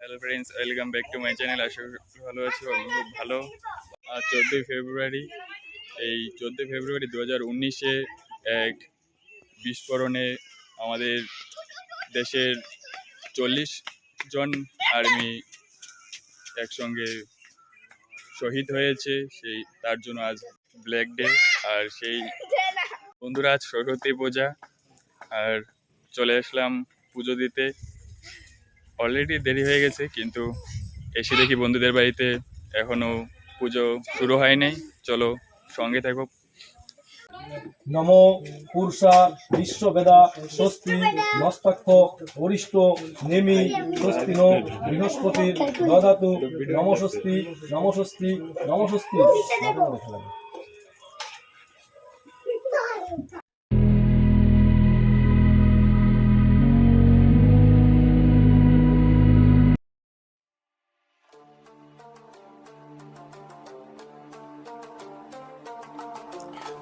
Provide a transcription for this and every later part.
Hello friends welcome back to my channel আশা ভালো আছি খুব ভালো। আর চোদ্দোই ফেব্রুয়ারি, এই চোদ্দোই ফেব্রুয়ারি দু হাজার উনিশে এক বিস্ফোরণে আমাদের দেশের চল্লিশ জন আর্মি একসঙ্গে শহীদ হয়েছে, সেই, তার জন্য আজ ব্ল্যাক ডে আর সেই বন্ধুরা, আজ সরস্বতী পূজা, আর চলে আসলাম পুজো দিতে। অলরেডি দেরি হয়ে গেছে, কিন্তু এসে দেখি বন্ধুদের বাড়িতে এখনও পুজো শুরু হয় নাই চলো সঙ্গে থাকো। নম পুরুষা বিশ্ববেদা স্বস্তি মস্তাক্ষ অরিষ্ট নেমি স্বস্তিন বৃহস্পতির দদাতু নমস্বস্তি নমস্বস্তি নমস্বস্তি।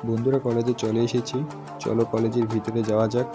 বন্ধুরা কলেজে চলে এসেছি। চলো কলেজের ভিতরে যাওয়া যাক।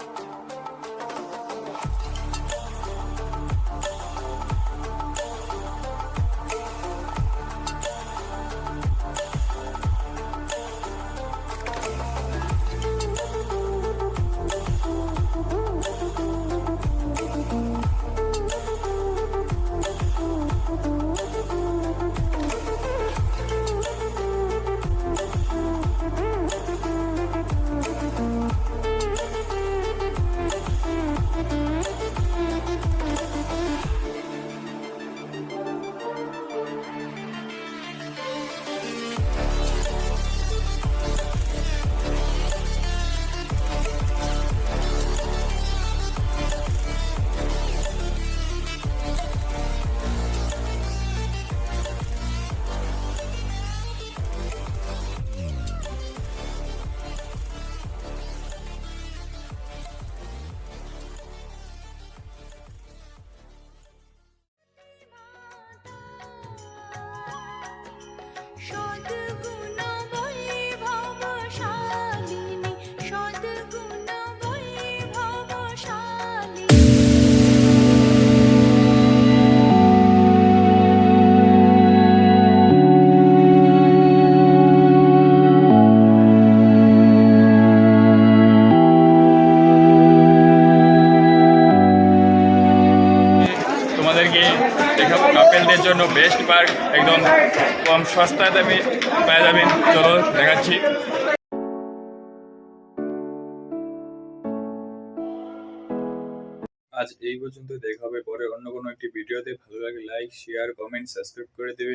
তোমাদেরকে দেখাবো। কাপেলদের জন্য বেস্ট পার্ক একদম কম সস্তায় দামে পেয়ে যাবেন চলো দেখাচ্ছি। আজ এই পর্যন্ত দেখা হবে পরে অন্য কোনো একটি ভিডিওতে। ভালো লাগে লাইক শেয়ার কমেন্ট সাবস্ক্রাইব করে দেবেন।